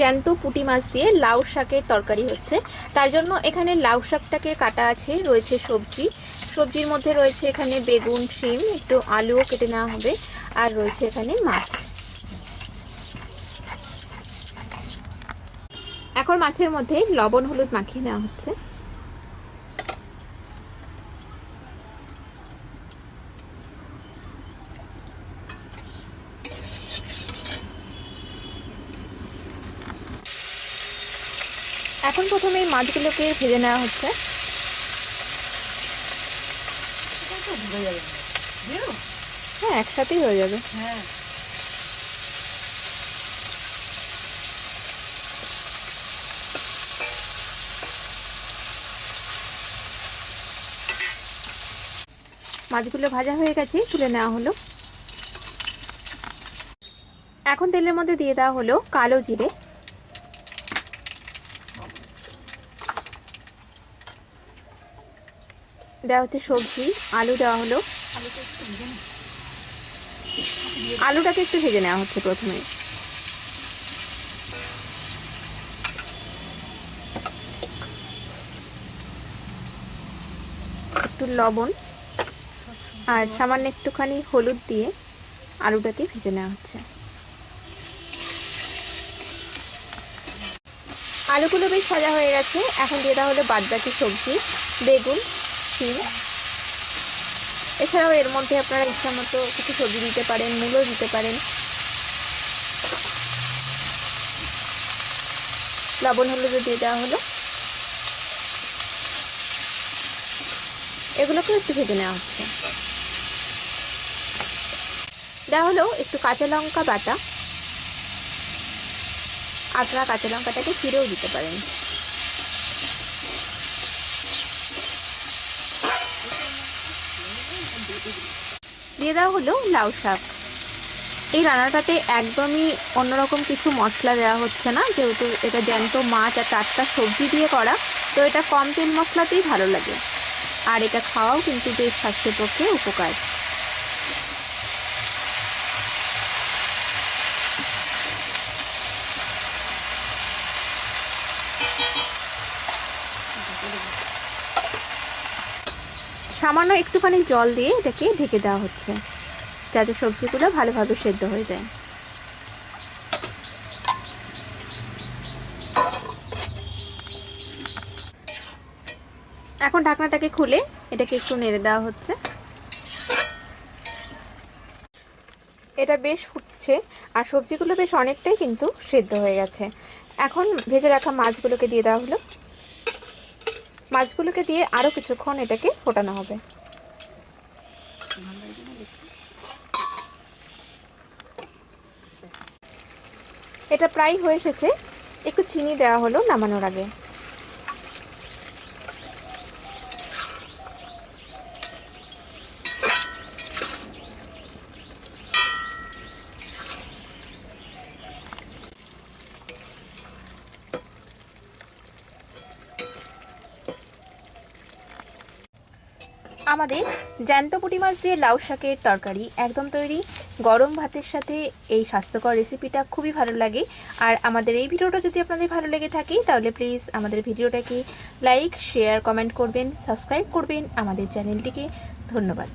জ্যান্ত পুটি মাছ দিয়ে লাউ শাকের তরকারি হচ্ছে। তার জন্য এখানে লাউ শাকটাকে কাটা আছে, রয়েছে সবজি। সবজির মধ্যে রয়েছে এখানে বেগুন, শিম, একটু আলুও কেটে নেওয়া হবে, আর রয়েছে এখানে মাছ। এখন মাছের মধ্যে লবণ, হলুদ মাখিয়ে নেওয়া হচ্ছে। এখন প্রথমে এই মাছগুলোকে ভেজে নেওয়া হচ্ছে। হ্যাঁ একসাথেই হয়ে যাবে। হ্যাঁ মাছগুলো ভাজা হয়ে গেছে, তুলে নেওয়া হলো। এখন তেলের মধ্যে দিয়ে দেওয়া হলো কালো জিরে। দেওয়া হচ্ছে সবজি, আলু দেওয়া হলো। আলুটাকে একটু ভেজে নেওয়া হচ্ছে প্রথমে। একটু লবণ আর সামান্য একটুখানি হলুদ দিয়ে আলুটাকে ভেজে নেওয়া হচ্ছে। আলুগুলো বেশ সাজা হয়ে গেছে। এখন দিয়ে দেওয়া হলো বাদবাকি সবজি, বেগুন শিম এছাড়াও এর মধ্যে আপনারা ইচ্ছা মতো কিছু সবজি দিতে পারেন, মূলও দিতে পারেন। লবণ, হলুদও দিয়ে দেওয়া হলো। এগুলোকেও একটু ভেজে নেওয়া হচ্ছে। দেওয়া হলো একটু কাঁচা লঙ্কা বাটা। আপনারা কাঁচা লঙ্কাটাকে চিরেও দিতে পারেন। দিয়ে দেওয়া হলো লাউ শাক। এই রান্নাটাতে একদমই অন্যরকম কিছু মশলা দেওয়া হচ্ছে না, যেহেতু এটা জ্যান্ত মাছ আর টাটকা সবজি দিয়ে করা, তো এটা কম তেল মশলাতেই ভালো লাগে। আর এটা খাওয়াও কিন্তু বেশ স্বাস্থ্যের পক্ষে উপকার। সামান্য একটুখানি জল দিয়ে এটাকে ঢেকে দেওয়া হচ্ছে, যাতে সবজিগুলো ভালোভাবে সেদ্ধ হয়ে যায়। এখন ঢাকনাটাকে খুলে এটাকে একটু নেড়ে দেওয়া হচ্ছে। এটা বেশ ফুটছে আর সবজিগুলো বেশ অনেকটাই কিন্তু সেদ্ধ হয়ে গেছে। এখন ভেজে রাখা মাছগুলোকে দিয়ে দেওয়া হলো। মাছগুলোকে দিয়ে আরও কিছুক্ষণ এটাকে ফোটানো হবে। এটা প্রায় হয়ে এসেছে। একটু চিনি দেওয়া হলো নামানোর আগে। আমাদের জ্যান্ত পুঁটি মাছ দিয়ে লাউ শাকের তরকারি একদম তৈরি। গরম ভাতের সাথে এই স্বাস্থ্যকর রেসিপিটা খুবই ভালো লাগে। আর আমাদের এই ভিডিওটা যদি আপনাদের ভালো লেগে থাকে, তাহলে প্লিজ আমাদের ভিডিওটাকে লাইক শেয়ার কমেন্ট করবেন সাবস্ক্রাইব করবেন আমাদের চ্যানেলটিকে ধন্যবাদ।